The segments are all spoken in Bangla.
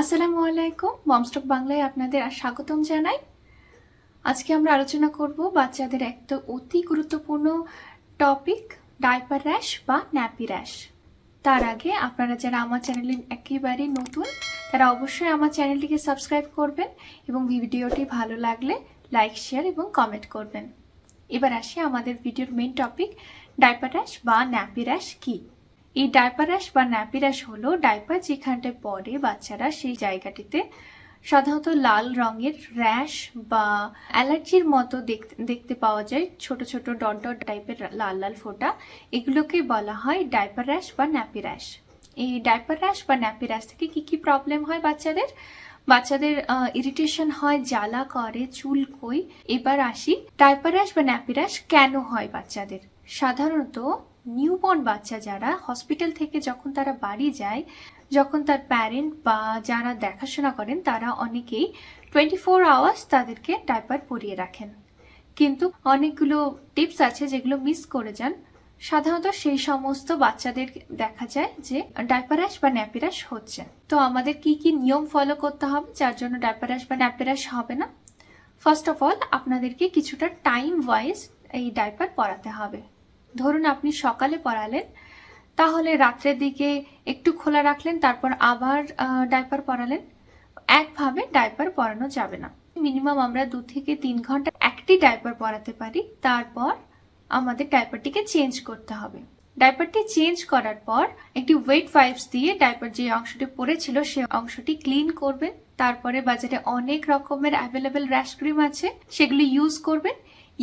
আসসালামু আলাইকুম। মমস্টক বাংলায় আপনাদের আর স্বাগতম জানাই। আজকে আমরা আলোচনা করব বাচ্চাদের একটা অতি গুরুত্বপূর্ণ টপিক ডাইপার র্যাশ বা ন্যাপি র্যাশ তার আগে আপনারা যারা আমার চ্যানেলে একেবারে নতুন, তারা অবশ্যই আমার চ্যানেলটিকে সাবস্ক্রাইব করবেন এবং ভিডিওটি ভালো লাগলে লাইক শেয়ার এবং কমেন্ট করবেন। এবার আসি আমাদের ভিডিওর মেইন টপিক ডাইপার র্যাশ বা ন্যাপি র্যাশ কী? এই ডাইপার র্যাশ বা ন্যাপি র্যাশ হলো ডাইপার যেখানটায় পরে বাচ্চারা সেই জায়গাটিতে সাধারণত লাল রঙের র্যাশ বা অ্যালার্জির মতো দেখতে পাওয়া যায়। ছোট ছোট ডট ডট টাইপের লাল লাল ফোঁটা। এগুলোকে বলা হয় ডাইপার র্যাশ বা ন্যাপি র্যাশ এই ডাইপার র্যাশ বা ন্যাপি থেকে কি কি প্রবলেম হয় বাচ্চাদের? বাচ্চাদের ইরিটেশন হয়, জ্বালা করে চুলকোই এবার আসি ডাইপার র্যাশ বা ন্যাপি র্যাশ কেন হয় বাচ্চাদের? সাধারণত নিউবর্ন বাচ্চা যারা হসপিটাল থেকে যখন তারা বাড়ি যায়, যখন তার প্যারেন্ট বা যারা দেখাশোনা করেন, তারা অনেকেই টোয়েন্টি ফোর আওয়ার্স তাদেরকে ডাইপার পরিয়ে রাখেন। কিন্তু অনেকগুলো টিপস আছে যেগুলো মিস করে যান। সাধারণত সেই সমস্ত বাচ্চাদের দেখা যায় যে ডাইপারাস বা ন্যাপিরাস হচ্ছে। তো আমাদের কি কি নিয়ম ফলো করতে হবে যার জন্য ডাইপারাস বা ন্যাপিরাস হবে না? ফার্স্ট অফ অল আপনাদেরকে কিছুটা টাইম ওয়াইজ এই ডাইপার পরাতে হবে। ধরুন আপনি সকালে পরালেন তাহলে রাত্রের দিকে একটু খোলা রাখলেন, তারপর আবার ডাইপার পরালেন। একভাবে ডাইপার পরানো যাবে না। মিনিমাম আমরা দু থেকে তিন ঘণ্টা একটি ডাইপার পরাতে পারি, তারপর আমাদের ডাইপারটিকে চেঞ্জ করতে হবে। ডাইপারটি চেঞ্জ করার পর একটি ওয়েট ওয়াইপস দিয়ে ডাইপার যে অংশটি পড়েছিল, সে অংশটি ক্লিন করবেন। তারপরে বাজারে অনেক রকমের অ্যাভেলেবেল র্যাশ ক্রিম আছে, সেগুলি ইউজ করবেন।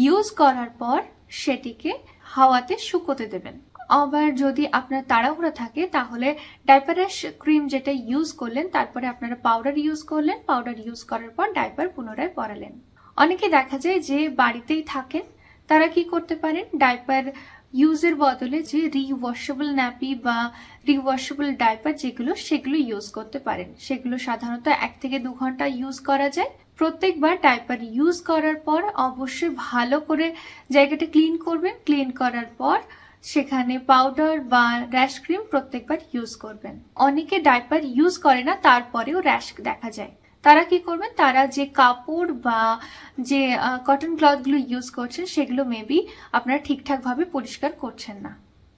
ইউজ করার পর সেটিকে হাওয়াতে শুকোতে দেবেন। আবার যদি আপনার তাড়াহুড়া থাকে, তাহলে ডাইপারের ক্রিম যেটা ইউজ করলেন, তারপরে আপনারা পাউডার ইউজ করলেন পাউডার ইউজ করার পর ডাইপার পুনরায় পরালেন। অনেকে দেখা যায় যে বাড়িতেই থাকেন, তারা কি করতে পারেন? ডাইপার ইউজের বদলে যে রিওয়াশেবল ন্যাপি বা রিওয়াশেবল ডাইপার যেগুলো, সেগুলো ইউজ করতে পারেন। সেগুলো সাধারণত এক থেকে দু ঘণ্টা ইউজ করা যায়। প্রত্যেকবার ডাইপার ইউজ করার পর অবশ্যই ভালো করে জায়গাটা ক্লিন করবেন। ক্লিন করার পর সেখানে পাউডার বা র্যাশ ক্রিম প্রত্যেকবার ইউজ করবেন। অনেকে ডাইপার ইউজ করে না, তারপরেও র্যাশ দেখা যায়। তারা কি করবেন? তারা যে কাপড় বা যে কটন ক্লথগুলো ইউজ করছেন, সেগুলো মেবি আপনারা ঠিকঠাকভাবে পরিষ্কার করছেন না।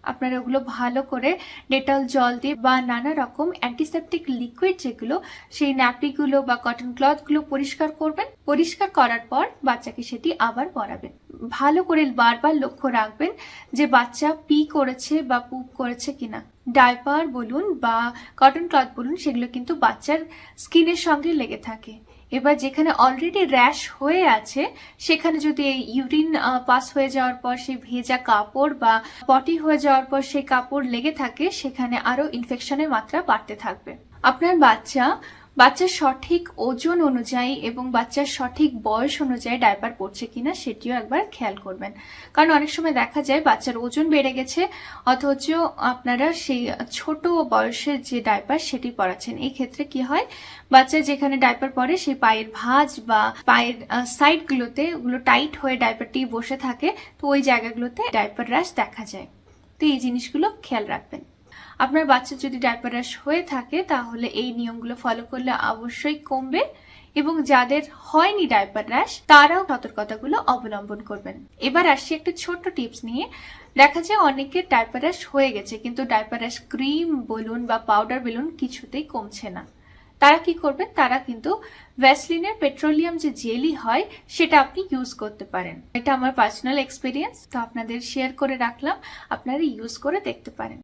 আপনারা ওগুলো ভালো করে ডেটল জল দিয়ে বা নানা রকম অ্যান্টিসেপটিক লিকুইড যেগুলো, সেই ন্যাপিগুলো বা কটন ক্লথগুলো পরিষ্কার করবেন। পরিষ্কার করার পর বাচ্চাকে সেটি আবার পরাবেন। ভালো করে বারবার লক্ষ্য রাখবেন যে বাচ্চা পি করেছে বা পুপ করেছে কিনা। ডাইপার বলুন বা কটন ক্লথ বলুন, সেগুলো কিন্তু বাচ্চার স্কিনের সঙ্গে লেগে থাকে। এবার যেখানে অলরেডি র্যাশ হয়ে আছে, সেখানে যদি ইউরিন পাস হয়ে যাওয়ার পর সেই ভেজা কাপড় বা পটি হয়ে যাওয়ার পর সেই কাপড় লেগে থাকে, সেখানে আরও ইনফেকশনের মাত্রা বাড়তে থাকবে। আপনার বাচ্চা বাচ্চার সঠিক ওজন অনুযায়ী এবং বাচ্চার সঠিক বয়স অনুযায়ী ডায়পার পড়ছে কিনা সেটিও একবার খেয়াল করবেন। কারণ অনেক সময় দেখা যায় বাচ্চার ওজন বেড়ে গেছে, অথচ আপনারা সেই ছোট বয়সের যে ডায়পার সেটি পরাচ্ছেন এই ক্ষেত্রে কি হয়, বাচ্চা যেখানে ডায়পার পরে সেই পায়ের ভাঁজ বা পায়ের সাইডগুলোতে ওগুলো টাইট হয়ে ডায়পারটি বসে থাকে, তো ওই জায়গাগুলোতে ডায়পার র্যাশ দেখা যায়। তো এই জিনিসগুলো খেয়াল রাখবেন। আপনার বাচ্চা যদি ডাইপার র্যাশ হয়ে থাকে, তাহলে এই নিয়মগুলো ফলো করলে অবশ্যই কমবে এবং যাদের হয়নি ডাইপার র্যাশ তারাও সতর্কতাগুলো অবলম্বন করবেন। এবার আসছি একটা ছোট্ট টিপস নিয়ে। দেখা যায় অনেকের ডাইপার র্যাশ হয়ে গেছে, কিন্তু ডাইপার র্যাশ ক্রিম বলুন বা পাউডার বলুন কিছুতেই কমছে না। তারা কি করবেন? তারা কিন্তু ভ্যাসলিনের পেট্রোলিয়াম যে জেলি হয়, সেটা আপনি ইউজ করতে পারেন। এটা আমার পার্সোনাল এক্সপিরিয়েন্স তো আপনাদের শেয়ার করে রাখলাম। আপনারা ইউজ করে দেখতে পারেন।